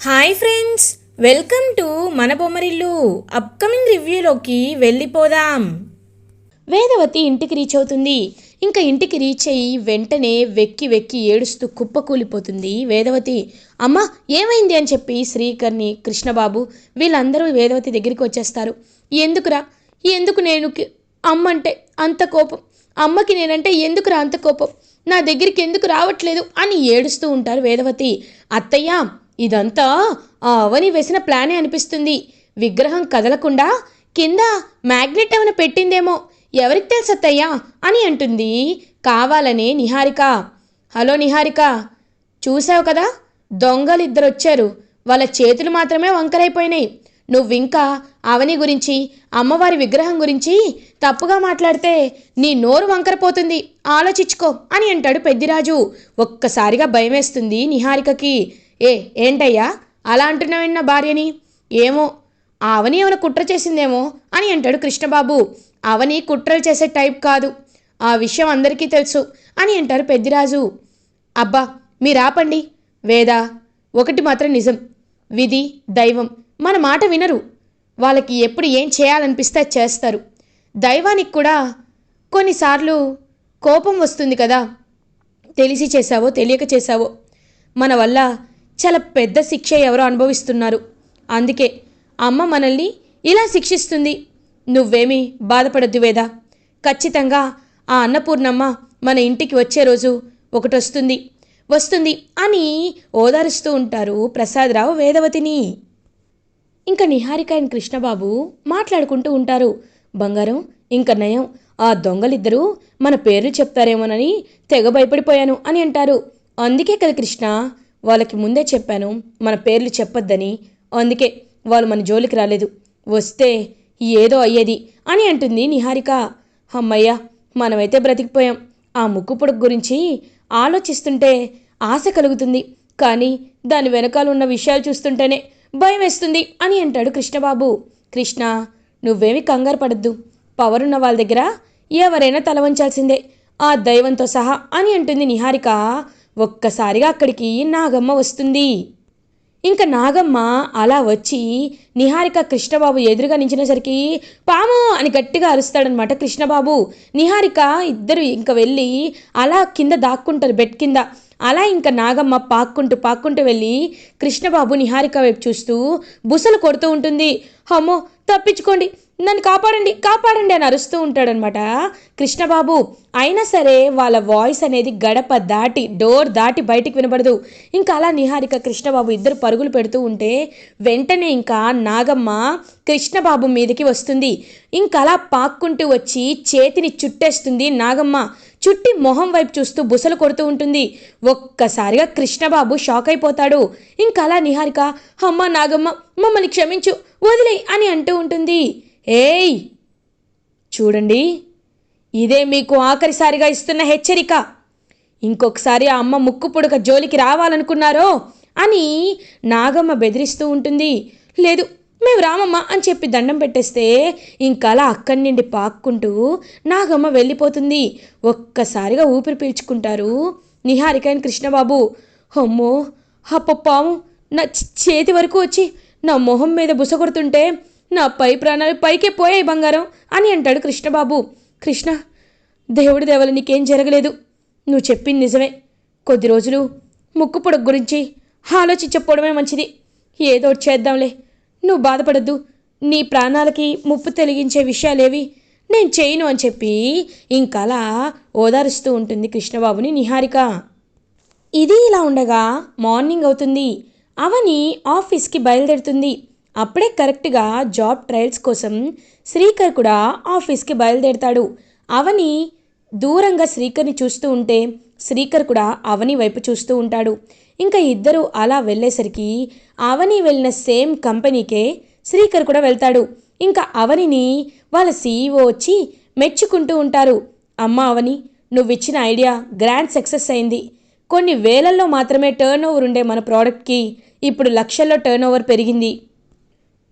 Hi friends welcome to మన Bommarillu upcoming రివ్యూలోకి వెళ్ళిపోదాం. వేదవతి ఇంటికి రీచ్ అవుతుంది. ఇంకా ఇంటికి రీచ్ అయ్యి వెంటనే వెక్కి వెక్కి ఏడుస్తూ కుప్పకూలిపోతుంది వేదవతి. అమ్మ ఏమైంది అని చెప్పి శ్రీకర్ని కృష్ణబాబు వీళ్ళందరూ వేదవతి దగ్గరికి వచ్చేస్తారు. ఎందుకురా? ఎందుకు నేను అమ్మ అంటే అంత కోపం? అమ్మకి నేనంటే ఎందుకురా అంత కోపం? నా దగ్గరికి ఎందుకు రావట్లేదు? అని ఏడుస్తూ ఉంటారు వేదవతి. అత్తయ్య ఇదంతా ఆ అవని వేసిన ప్లానే అనిపిస్తుంది. విగ్రహం కదలకుండా కింద మ్యాగ్నెట్ ఏమైనా పెట్టిందేమో. ఎవరికి తెలుసత్తయ్యా అని అంటుంది కావాలనే నిహారిక. హలో నిహారిక చూసావు కదా? దొంగలు ఇద్దరు వచ్చారు వాళ్ళ చేతులు మాత్రమే వంకరైపోయినాయి నువ్వింకా అవని గురించి అమ్మవారి విగ్రహం గురించి తప్పుగా మాట్లాడితే నీ నోరు వంకరపోతుంది. ఆలోచించుకో అని అంటాడు పెద్దిరాజు. ఒక్కసారిగా భయమేస్తుంది నిహారికకి. ఏ ఏంటయ్యా? అలా అంటున్నావు నా భార్యని? ఏమో అవని ఏమైనా కుట్ర చేసిందేమో అని అంటాడు కృష్ణబాబు. అవని కుట్రలు చేసే టైప్ కాదు. ఆ విషయం అందరికీ తెలుసు అని అంటారు పెద్దిరాజు. అబ్బా మీరాపండి. వేద ఒకటి మాత్రం నిజం. విధి దైవం మన మాట వినరు. వాళ్ళకి ఎప్పుడు ఏం చేయాలనిపిస్తే చేస్తారు. దైవానికి కూడా కొన్నిసార్లు కోపం వస్తుంది కదా. తెలిసి చేశావో తెలియక చేశావో. మన వల్ల చాలా పెద్ద శిక్ష ఎవరో అనుభవిస్తున్నారు. అందుకే అమ్మ మనల్ని ఇలా శిక్షిస్తుంది. నువ్వేమీ బాధపడద్దు వేదా. ఖచ్చితంగా ఆ అన్నపూర్ణమ్మ మన ఇంటికి వచ్చే రోజు ఒకటి వస్తుంది వస్తుంది అని ఓదారుస్తూ ఉంటారు ప్రసాదరావు వేదవతిని. ఇంకా నిహారిక అండ్ కృష్ణబాబు మాట్లాడుకుంటూ ఉంటారు. బంగారం ఇంకా నయం ఆ దొంగలిద్దరూ మన పేర్లు చెప్తారేమోనని తెగ భయపడిపోయాను అని అంటారు. అందుకే కదా కృష్ణ వాళ్ళకి ముందే చెప్పాను మన పేర్లు చెప్పొద్దని. అందుకే వాళ్ళు మన జోలికి రాలేదు. వస్తే ఏదో అయ్యేది అని అంటుంది నిహారిక. అమ్మయ్య మనమైతే బ్రతికిపోయాం. ఆ ముక్కు పొడుగు గురించి ఆలోచిస్తుంటే ఆశ కలుగుతుంది. కానీ దాని వెనకాల ఉన్న విషయాలు చూస్తుంటేనే భయం వేస్తుంది అని అంటాడు కృష్ణబాబు. కృష్ణ నువ్వేమి కంగారు పడద్దు. పవర్ ఉన్న వాళ్ళ దగ్గర ఎవరైనా తల వంచాల్సిందే. ఆ దైవంతో సహా అని అంటుంది నిహారిక. ఒక్కసారిగా అక్కడికి నాగమ్మ వస్తుంది. ఇంకా నాగమ్మ అలా వచ్చి నిహారిక కృష్ణబాబు ఎదురుగా నించినసరికి పాము అని గట్టిగా అరుస్తాడనమాట కృష్ణబాబు. నిహారిక ఇద్దరు ఇంకా వెళ్ళి అలా కింద దాక్కుంటారు బెడ్ కింద. అలా ఇంకా నాగమ్మ పాక్కుంటూ పాక్కుంటూ వెళ్ళి కృష్ణబాబు నిహారిక వైపు చూస్తూ బుసలు కొడుతూ ఉంటుంది. అమ్మో తప్పించుకోండి. నన్ను కాపాడండి కాపాడండి అని అరుస్తూ ఉంటాడనమాట కృష్ణబాబు అయినా సరే వాళ్ళ వాయిస్ అనేది గడప దాటి డోర్ దాటి బయటికి వినబడదు. ఇంకా అలా నిహారిక కృష్ణబాబు ఇద్దరు పరుగులు పెడుతూ ఉంటే వెంటనే ఇంకా నాగమ్మ కృష్ణబాబు మీదకి వస్తుంది. ఇంకా అలా పాక్కుంటూ వచ్చి చేతిని చుట్టేస్తుంది నాగమ్మ. చుట్టి మొహం వైపు చూస్తూ బుసలు కొడుతూ ఉంటుంది. ఒక్కసారిగా కృష్ణబాబు షాక్ అయిపోతాడు. ఇంకా అలా నిహారిక అమ్మ నాగమ్మ మమ్మల్ని క్షమించు వదిలే అని అంటూ ఉంటుంది. ఏయ్! చూడండి. ఇదే మీకు ఆఖరిసారిగా ఇస్తున్న హెచ్చరిక. ఇంకొకసారి ఆ అమ్మ ముక్కు పుడక జోలికి రావాలనుకున్నారో అని నాగమ్మ బెదిరిస్తూ ఉంటుంది. లేదు మేము రామమ్మ అని చెప్పి దండం పెట్టేస్తే ఇంకలా అక్కడి నుండి పాక్కుంటూ నాగమ్మ వెళ్ళిపోతుంది. ఒక్కసారిగా ఊపిరి పీల్చుకుంటారు నిహారిక అండ్ కృష్ణబాబు. అమ్మో! అప్ప పాము నా చేతి వరకు వచ్చి నా మొహం మీద బుస కొడుతుంటే నా పై ప్రాణాలు పైకే పోయాయి బంగారం అని అంటాడు కృష్ణబాబు. కృష్ణ దేవుడి దేవలు నీకేం జరగలేదు. నువ్వు చెప్పింది నిజమే. కొద్ది రోజులు ముక్కు పొడుగు గురించి ఆలోచించకపోవడమే మంచిది. ఏదో ఒకటి చేద్దాంలే. నువ్వు బాధపడద్దు. నీ ప్రాణాలకి ముప్పు తెలిగించే విషయాలేవి నేను చేయను అని చెప్పి ఇంకలా ఓదారుస్తూ ఉంటుంది కృష్ణబాబుని నిహారిక. ఇది ఇలా ఉండగా మార్నింగ్ అవుతుంది. అవని ఆఫీస్కి బయలుదేరుతుంది. అప్పుడే కరెక్ట్గా జాబ్ ట్రయల్స్ కోసం శ్రీకర్ కూడా ఆఫీస్కి బయలుదేరుతాడు. అవని దూరంగా శ్రీకర్ని చూస్తూ ఉంటే శ్రీకర్ కూడా అవని వైపు చూస్తూ ఉంటాడు. ఇంకా ఇద్దరు అలా వెళ్ళేసరికి అవని వెళ్ళిన సేమ్ కంపెనీకే శ్రీకర్ కూడా వెళ్తాడు. ఇంకా అవనిని వాళ్ళ సీఈఓ వచ్చి మెచ్చుకుంటూ ఉంటారు. అమ్మ అవని నువ్విచ్చిన ఐడియా గ్రాండ్ సక్సెస్ అయింది. కొన్ని వేలల్లో మాత్రమే టర్న్ ఓవర్ ఉండే మన ప్రోడక్ట్కి ఇప్పుడు లక్షల్లో టర్న్ ఓవర్ పెరిగింది.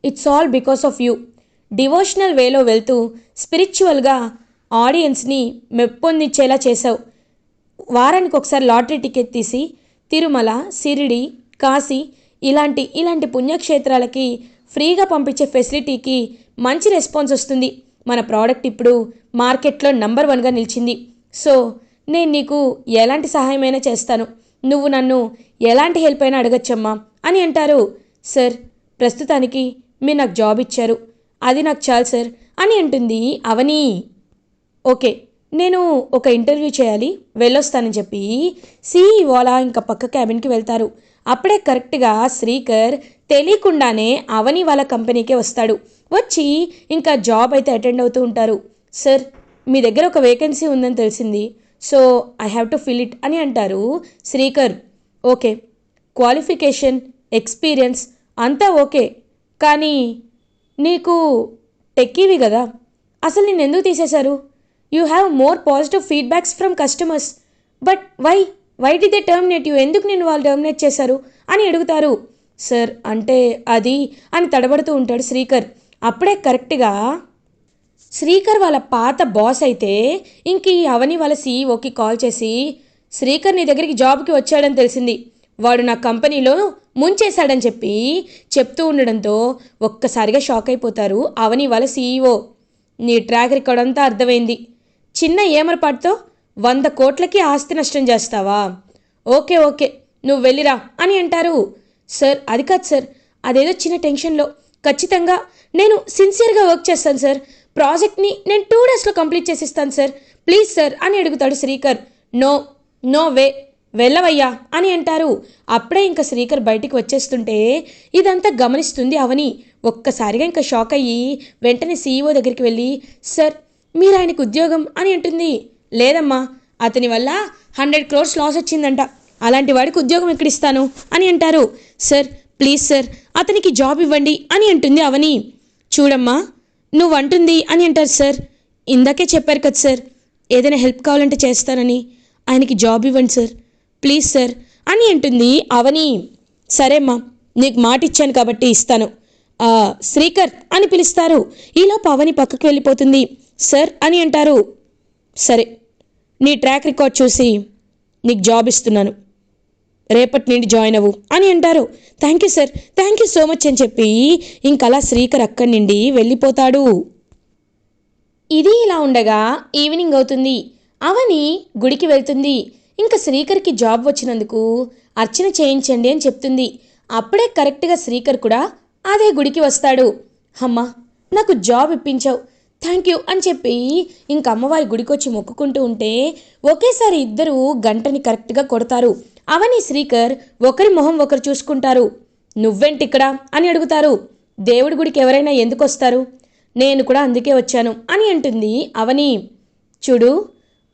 It's all because of you. Devotional వేలో వెళ్తూ స్పిరిచువల్గా ఆడియన్స్ని మెప్పొందించేలా చేసావు వారానికి ఒకసారి లాటరీ టికెట్ తీసి తిరుమల సిరిడి కాశీ ఇలాంటి ఇలాంటి పుణ్యక్షేత్రాలకి ఫ్రీగా పంపించే ఫెసిలిటీకి మంచి రెస్పాన్స్ వస్తుంది. మన ప్రోడక్ట్ ఇప్పుడు మార్కెట్లో నంబర్ వన్గా నిలిచింది. సో నేను నీకు ఎలాంటి సహాయమైనా చేస్తాను. నువ్వు నన్ను ఎలాంటి హెల్ప్ అయినా అడగచ్చమ్మా అని అంటారు. సార్ ప్రస్తుతానికి మీరు నాకు జాబ్ ఇచ్చారు. అది నాకు చాలు సార్ అని అంటుంది అవని. ఓకే నేను ఒక ఇంటర్వ్యూ చేయాలి వెళ్ళొస్తానని చెప్పి సిఈఓ అలా ఇంకా పక్క క్యాబిన్కి వెళ్తారు. అప్పుడే కరెక్ట్గా శ్రీకర్ తెలియకుండానే అవని వాళ్ళ కంపెనీకే వస్తాడు. వచ్చి ఇంకా జాబ్ అయితే అటెండ్ అవుతూ ఉంటారు. సార్ మీ దగ్గర ఒక వేకెన్సీ ఉందని తెలిసింది. So I have to fill it అని అంటారు శ్రీకర్. ఓకే క్వాలిఫికేషన్ ఎక్స్పీరియన్స్ అంతా ఓకే. కానీ నీకు టెక్కీవి కదా? అసలు నేను ఎందుకు తీసేశారు? You have more positive feedbacks from customers but why why did they terminate you ఎందుకు నేను వాళ్ళు టర్మినేట్ చేశారు? అని అడుగుతారు. సార్ అంటే అది అని తడబడుతూ ఉంటాడు శ్రీకర్. అప్పుడే కరెక్ట్గా శ్రీకర్ వాళ్ళ పాత బాస్ అయితే ఇంక ఈ అవని వాళ్ళ సీఈఓకి కాల్ చేసి శ్రీకర్ నీ దగ్గరికి జాబ్కి వచ్చాడని తెలిసింది. వాడు నా కంపెనీలో ముంచేశాడని చెప్పి చెప్తూ ఉండడంతో ఒక్కసారిగా షాక్ అయిపోతారు అవని వాళ్ళ సీఈఓ. నీ ట్రాక్ రికార్డ్ అంతా అర్థమైంది. చిన్న ఏమరపాటుతో వంద కోట్లకి ఆస్తి నష్టం చేస్తావా? ఓకే ఓకే నువ్వు వెళ్ళిరా అని అంటారు. సార్ అది కాదు సార్ అదేదో చిన్న టెన్షన్లో. ఖచ్చితంగా నేను సిన్సియర్గా వర్క్ చేస్తాను సార్. ప్రాజెక్ట్ని నేను టూ డేస్లో కంప్లీట్ చేసిస్తాను సార్. ప్లీజ్ సార్ అని అడుగుతాడు శ్రీకర్. No no way. వెళ్ళవయ్యా అని అంటారు. అప్పుడే ఇంకా శ్రీకర్ బయటికి వచ్చేస్తుంటే ఇదంతా గమనిస్తుంది అవని. ఒక్కసారిగా ఇంకా షాక్ అయ్యి వెంటనే సీఈఓ దగ్గరికి వెళ్ళి సార్ మీరు ఆయనకు ఉద్యోగం అని అంటుంది. లేదమ్మా అతని వల్ల హండ్రెడ్ క్రోర్స్ లాస్ వచ్చిందంట. అలాంటి వాడికి ఉద్యోగం ఎక్కడ ఇస్తాను అని అంటారు. సార్ ప్లీజ్ సార్ అతనికి జాబ్ ఇవ్వండి అని అంటుంది అవని. చూడమ్మా నువ్వు అంటుంది అని అంటారు సార్. ఇందాకే చెప్పారు కదా సార్ ఏదైనా హెల్ప్ కావాలంటే చేస్తానని. ఆయనకి జాబ్ ఇవ్వండి సార్ ప్లీజ్ సార్ అని అంటుంది అవని. సరేమ్మా నీకు మాట ఇచ్చాను కాబట్టి ఇస్తాను. శ్రీకర్ అని పిలుస్తారు. ఈలోపు అవని పక్కకు వెళ్ళిపోతుంది. సార్ అని అంటారు. సరే నీ ట్రాక్ రికార్డ్ చూసి నీకు జాబ్ ఇస్తున్నాను. రేపటి నుండి జాయిన్ అవ్వు అని అంటారు. Thank you sir thank you so much అని చెప్పి ఇంకలా శ్రీకర్ అక్కడి నుండి వెళ్ళిపోతాడు. ఇది ఇలా ఉండగా ఈవినింగ్ అవుతుంది. అవని గుడికి వెళ్తుంది. ఇంకా శ్రీకర్కి జాబ్ వచ్చినందుకు అర్చన చేయించండి అని చెప్తుంది. అప్పుడే కరెక్ట్గా శ్రీకర్ కూడా అదే గుడికి వస్తాడు. అమ్మా నాకు జాబ్ ఇప్పించావు. థ్యాంక్ యూ అని చెప్పి ఇంక అమ్మవారి గుడికి వచ్చి మొక్కుకుంటూ ఉంటే ఒకేసారి ఇద్దరు గంటని కరెక్ట్గా కొడతారు. అవని శ్రీకర్ ఒకరి మొహం ఒకరు చూసుకుంటారు. నువ్వేంటిక్కడ? అని అడుగుతారు. దేవుడి గుడికి ఎవరైనా ఎందుకు వస్తారు? నేను కూడా అందుకే వచ్చాను అని అంటుంది అవని. చూడు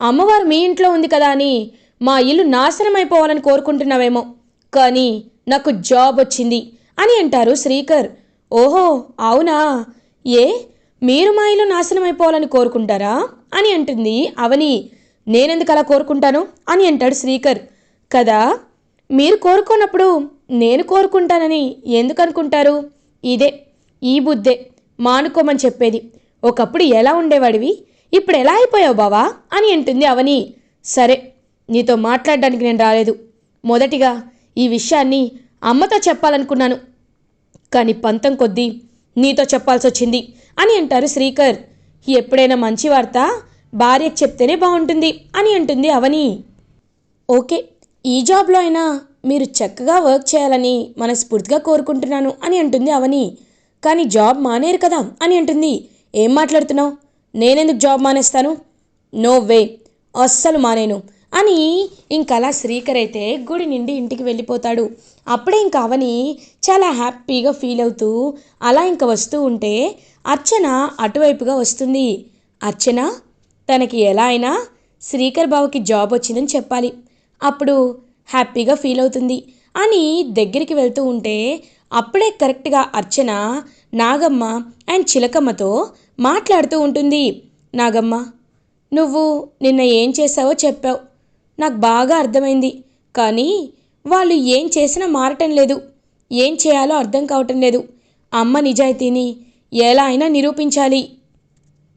అమ్మవారు మీ ఇంట్లో ఉంది కదా అని మా ఇల్లు నాశనం అయిపోవాలని కోరుకుంటున్నావేమో. కానీ నాకు జాబ్ వచ్చింది అని అంటారు శ్రీకర్. ఓహో అవునా? ఏ? మీరు మా ఇల్లు నాశనం అయిపోవాలని కోరుకుంటారా? అని అంటుంది అవని. నేనెందుకు అలా కోరుకుంటాను? అని అంటాడు శ్రీకర్. కదా? మీరు కోరుకున్నప్పుడు నేను కోరుకుంటానని ఎందుకు అనుకుంటారు? ఇదే ఈ బుద్ధే మానుకోమని చెప్పేది. ఒకప్పుడు ఎలా ఉండేవాడివి? ఇప్పుడు ఎలా అయిపోయావు బావా? అని అంటుంది అవని. సరే నీతో మాట్లాడడానికి నేను రాలేదు. మొదటిగా ఈ విషయాన్ని అమ్మతో చెప్పాలనుకున్నాను. కానీ పంతం కొద్దీ నీతో చెప్పాల్సి వచ్చింది అని అంటారు శ్రీకర్. ఎప్పుడైనా మంచి వార్త భార్యకు చెప్తేనే బాగుంటుంది అని అంటుంది అవని. ఓకే ఈ జాబ్లో అయినా మీరు చక్కగా వర్క్ చేయాలని మనస్ఫూర్తిగా కోరుకుంటున్నాను అని అంటుంది అవని. కానీ జాబ్ మానేరు కదా అని అంటుంది. ఏం మాట్లాడుతున్నావు? నేనెందుకు జాబ్ మానేస్తాను? నో వే అస్సలు మానేను. అని ఇంకలా శ్రీకర్ అయితే గుడి నుండి ఇంటికి వెళ్ళిపోతాడు. అప్పుడే ఇంక అవని చాలా హ్యాపీగా ఫీల్ అవుతూ అలా ఇంక వస్తూ ఉంటే అర్చన అటువైపుగా వస్తుంది. అర్చన తనకి ఎలా అయినా శ్రీకర్ బాబుకి జాబ్ వచ్చిందని చెప్పాలి. అప్పుడు హ్యాపీగా ఫీల్ అవుతుంది. అని దగ్గరికి వెళ్తూ ఉంటే అప్పుడే కరెక్ట్గా అర్చన నాగమ్మ అండ్ చిలకమ్మతో మాట్లాడుతూ ఉంటుంది. నాగమ్మ నువ్వు నిన్న ఏం చేసావో చెప్పావు. నాకు బాగా అర్థమైంది. కానీ వాళ్ళు ఏం చేసినా మారటం లేదు. ఏం చేయాలో అర్థం కావటం లేదు. అమ్మ నిజాయితీని ఎలా అయినా నిరూపించాలి.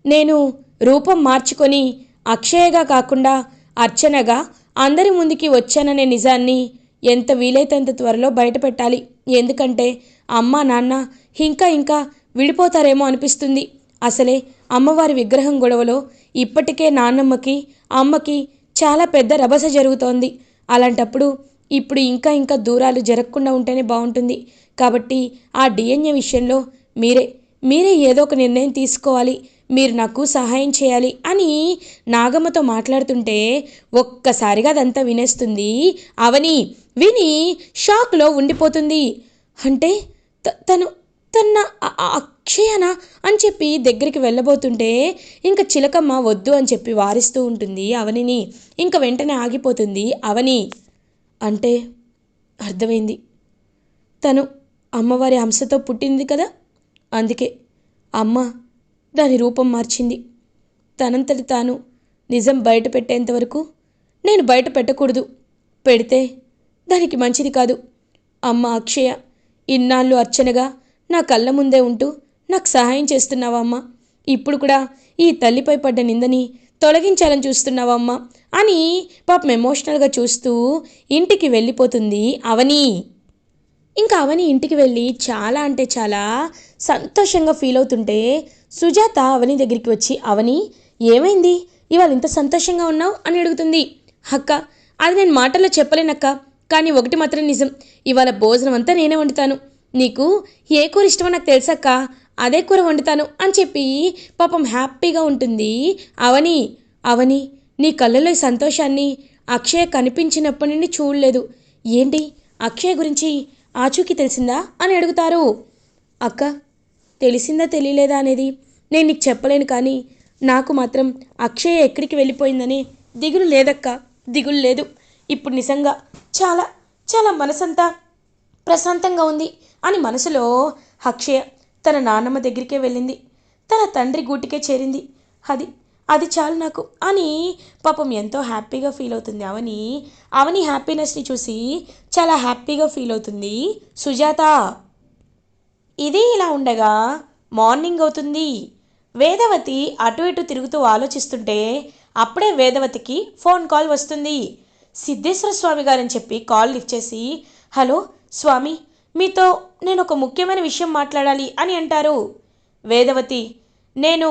నేను రూపం మార్చుకొని అక్షయగా కాకుండా అర్చనగా అందరి ముందుకి వచ్చాననే నిజాన్ని ఎంత వీలైతే అంత త్వరలో బయటపెట్టాలి ఎందుకంటే అమ్మ నాన్న ఇంకా ఇంకా విడిపోతారేమో అనిపిస్తుంది. అసలే అమ్మవారి విగ్రహం గొడవలో ఇప్పటికే నాన్నమ్మకి అమ్మకి చాలా పెద్ద రభస జరుగుతోంది. అలాంటప్పుడు ఇప్పుడు ఇంకా ఇంకా దూరాలు జరగకుండా ఉంటేనే బాగుంటుంది. కాబట్టి ఆ డిఎన్ఏ విషయంలో మీరే మీరే ఏదో ఒక నిర్ణయం తీసుకోవాలి. మీరు నాకు సహాయం చేయాలి అని నాగమ్మతో మాట్లాడుతుంటే ఒక్కసారిగా అదంతా వినేస్తుంది అవని. విని షాక్లో ఉండిపోతుంది. అంటే తను తన అక్షయన అని చెప్పి దగ్గరికి వెళ్ళబోతుంటే ఇంకా చిలకమ్మ వద్దు అని చెప్పి వారిస్తూ ఉంటుంది అవనిని. ఇంకా వెంటనే ఆగిపోతుంది అవని. అంటే అర్థమైంది. తను అమ్మవారి హంసతో పుట్టింది కదా? అందుకే అమ్మ దాని రూపం మార్చింది. తనంతటి తాను నిజం బయట పెట్టేంత వరకు నేను బయట పెట్టకూడదు. పెడితే దానికి మంచిది కాదు. అమ్మ అక్షయ ఇన్నాళ్ళు అర్చనగా నా కళ్ళ ముందే ఉంటూ నాకు సహాయం చేస్తున్నావమ్మా. ఇప్పుడు కూడా ఈ తల్లిపై పడ్డ నిందని తొలగించాలని చూస్తున్నావమ్మా అని పాపం ఎమోషనల్గా చూస్తూ ఇంటికి వెళ్ళిపోతుంది అవని. ఇంకా అవని ఇంటికి వెళ్ళి చాలా అంటే చాలా సంతోషంగా ఫీల్ అవుతుంటే సుజాత అవని దగ్గరికి వచ్చి అవని ఏమైంది? ఇవాళ ఇంత సంతోషంగా ఉన్నావు? అని అడుగుతుంది. అక్క అది నేను మాటల్లో చెప్పలేనక్క కానీ ఒకటి మాత్రం నిజం. ఇవాళ భోజనం అంతా నేనే వండుతాను. నీకు ఏ కూర ఇష్టమో నాకు తెలుసక్క. అదే కూర వండుతాను అని చెప్పి పాపం హ్యాపీగా ఉంటుంది. అవని అవని నీ కళ్ళలో ఈ సంతోషాన్ని అక్షయ కనిపించినప్పటి నుండి చూడలేదు. ఏంటి? అక్షయ్ గురించి ఆచూకీ తెలిసిందా అని అడుగుతారు. అక్క తెలిసిందా తెలియలేదా అనేది నేను నీకు చెప్పలేను కానీ నాకు మాత్రం అక్షయ ఎక్కడికి వెళ్ళిపోయిందని దిగులు లేదక్క. దిగులు లేదు. ఇప్పుడు నిజంగా చాలా చాలా మనసంతా ప్రశాంతంగా ఉంది. అని మనసులో అక్షయ తన నాన్నమ్మ దగ్గరికే వెళ్ళింది. తన తండ్రి గూటికే చేరింది. అది అది చాలు నాకు అని పాపం ఎంతో హ్యాపీగా ఫీల్ అవుతుంది అవని. అవని హ్యాపీనెస్ని చూసి చాలా హ్యాపీగా ఫీల్ అవుతుంది సుజాత. ఇది ఇలా ఉండగా మార్నింగ్ అవుతుంది. వేదవతి అటు ఇటు తిరుగుతూ ఆలోచిస్తుంటే అప్పుడే వేదవతికి ఫోన్ కాల్ వస్తుంది. సిద్ధేశ్వర స్వామి గారని చెప్పి కాల్ లిఫ్ట్ చేసి హలో స్వామి మీతో నేను ఒక ముఖ్యమైన విషయం మాట్లాడాలి అని అంటారు. వేదవతి నేను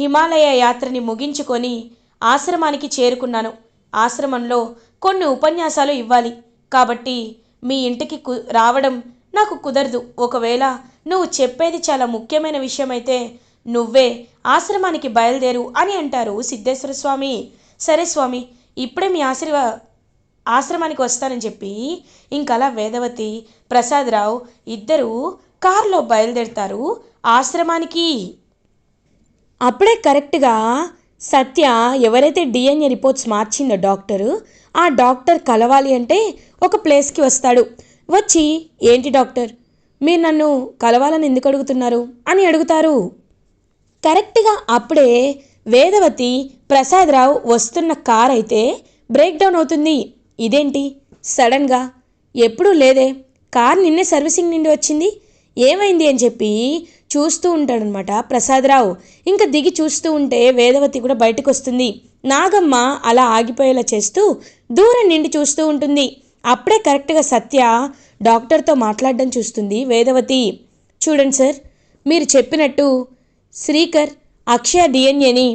హిమాలయ యాత్రని ముగించుకొని ఆశ్రమానికి చేరుకున్నాను. ఆశ్రమంలో కొన్ని ఉపన్యాసాలు ఇవ్వాలి. కాబట్టి మీ ఇంటికి కు రావడం నాకు కుదరదు. ఒకవేళ నువ్వు చెప్పేది చాలా ముఖ్యమైన విషయం అయితే నువ్వే ఆశ్రమానికి బయలుదేరు అని అంటారు సిద్ధేశ్వర స్వామి. సరే స్వామి ఇప్పుడే మీ ఆశీర్వా ఆశ్రమానికి వస్తానని చెప్పి ఇంకలా వేదవతి ప్రసాదరావు ఇద్దరు కారులో బయలుదేరుతారు ఆశ్రమానికి. అప్పుడే కరెక్ట్గా సత్య ఎవరైతే డిఎన్ఏ రిపోర్ట్స్ మార్చిందో డాక్టరు ఆ డాక్టర్ కలవాలి అంటే ఒక ప్లేస్కి వస్తాడు. వచ్చి ఏంటి డాక్టర్? మీరు నన్ను కలవాలని ఎందుకు అడుగుతున్నారు? అని అడుగుతారు. కరెక్ట్గా అప్పుడే వేదవతి ప్రసాదరావు వస్తున్న కార్ అయితే బ్రేక్ డౌన్ అవుతుంది. ఇదేంటి? సడన్గా? ఎప్పుడూ లేదే. కార్ నిన్నే సర్వీసింగ్ నుండి వచ్చింది? ఏమైంది అని చెప్పి చూస్తూ ఉంటాడనమాట ప్రసాదరావు. ఇంకా దిగి చూస్తూ ఉంటే వేదవతి కూడా బయటకు వస్తుంది నాగమ్మ అలా ఆగిపోయేలా చేస్తూ దూరం నిండి చూస్తూ ఉంటుంది. అప్పుడే కరెక్ట్గా సత్య డాక్టర్తో మాట్లాడడం చూస్తుంది వేదవతి. చూడండి సార్ మీరు చెప్పినట్టు శ్రీకర్ అక్షయ డిఎన్ఏని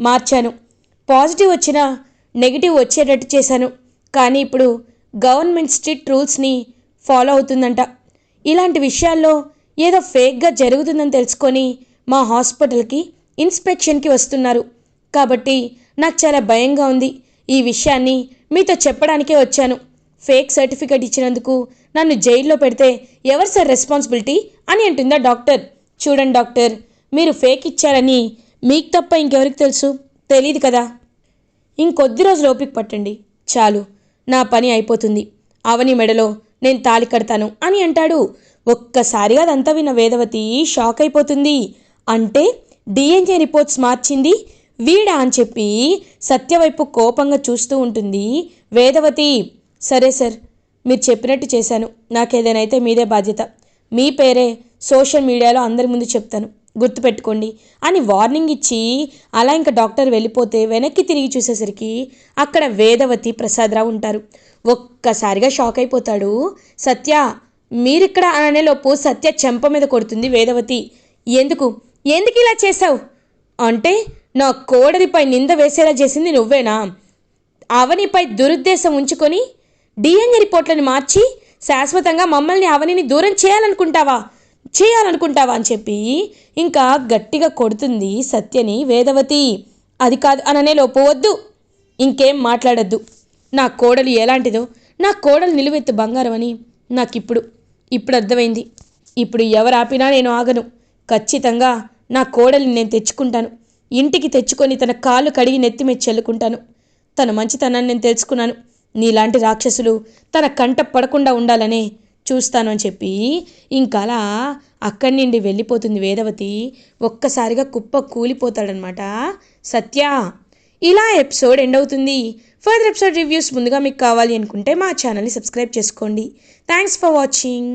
మార్చాను. పాజిటివ్ వచ్చినా నెగిటివ్ వచ్చేటట్టు చేశాను. కానీ ఇప్పుడు గవర్నమెంట్ స్ట్రిక్ట్ రూల్స్ని ఫాలో అవుతుందంట. ఇలాంటి విషయాల్లో ఏదో ఫేక్గా జరుగుతుందని తెలుసుకొని మా హాస్పిటల్కి ఇన్స్పెక్షన్కి వస్తున్నారు. కాబట్టి నాకు చాలా భయంగా ఉంది. ఈ విషయాన్ని మీతో చెప్పడానికే వచ్చాను. ఫేక్ సర్టిఫికేట్ ఇచ్చినందుకు నన్ను జైల్లో పెడితే ఎవరు సార్ రెస్పాన్సిబిలిటీ అని అంటుందా డాక్టర్? చూడండి డాక్టర్ మీరు ఫేక్ ఇచ్చారని మీకు తప్ప ఇంకెవరికి తెలుసు? తెలియదు కదా. ఇంకొద్ది రోజులు ఓపిక పట్టండి. చాలు. నా పని అయిపోతుంది. అవని మెడలో నేను తాళి కడతాను అని అంటాడు. ఒక్కసారిగా అదంతా విన్న వేదవతి షాక్ అయిపోతుంది. అంటే డిఎన్ఏ రిపోర్ట్స్ మార్చింది. వీడా అని చెప్పి సత్యవైపు కోపంగా చూస్తూ ఉంటుంది వేదవతి. సరే సార్ మీరు చెప్పినట్టు చేశాను. నాకేదైనా అయితే మీదే బాధ్యత. మీ పేరే సోషల్ మీడియాలో అందరి ముందు చెప్తాను. గుర్తుపెట్టుకోండి అని వార్నింగ్ ఇచ్చి అలా ఇంకా డాక్టర్ వెళ్ళిపోతే వెనక్కి తిరిగి చూసేసరికి అక్కడ వేదవతి ప్రసాదరావు ఉంటారు. ఒక్కసారిగా షాక్ అయిపోతాడు. సత్య మీరిక్కడ అనేలోపు సత్య చెంప మీద కొడుతుంది వేదవతి. ఎందుకు? ఎందుకు ఇలా చేశావు? అంటే నా కోడలిపై నింద వేసేలా చేసింది నువ్వేనా? అవనిపై దురుద్దేశం ఉంచుకొని డిఎన్ఏ రిపోర్ట్లను మార్చి శాశ్వతంగా మమ్మల్ని అవనిని దూరం చేయాలనుకుంటావా? చేయాలనుకుంటావా అని చెప్పి ఇంకా గట్టిగా కొడుతుంది సత్యని వేదవతి. అది కాదు అననే లోపు వద్దు ఇంకేం మాట్లాడద్దు. నా కోడలు ఎలాంటిదో నా కోడలు నిలువెత్తు బంగారం అని నాకిప్పుడు ఇప్పుడు అర్థమైంది. ఇప్పుడు ఎవరు ఆపినా నేను ఆగను. ఖచ్చితంగా నా కోడలిని నేను తెచ్చుకుంటాను. ఇంటికి తెచ్చుకొని తన కాళ్ళు కడిగి నెత్తి మీద చల్లుకుంటాను. తన మంచితనాన్ని నేను తెలుసుకున్నాను. నీలాంటి రాక్షసులు తన కంట పడకుండా ఉండాలనే చూస్తాను అని చెప్పి ఇంకలా అక్కడి నుండి వెళ్ళిపోతుంది వేదవతి. ఒక్కసారిగా కుప్ప కూలిపోతాడనమాట. సత్య ఇలా ఎపిసోడ్ ఎండ్ అవుతుంది. ఫర్దర్ ఎపిసోడ్ రివ్యూస్ ముందుగా మీకు కావాలి అనుకుంటే మా ఛానల్ని సబ్స్క్రైబ్ చేసుకోండి. Thanks for watching.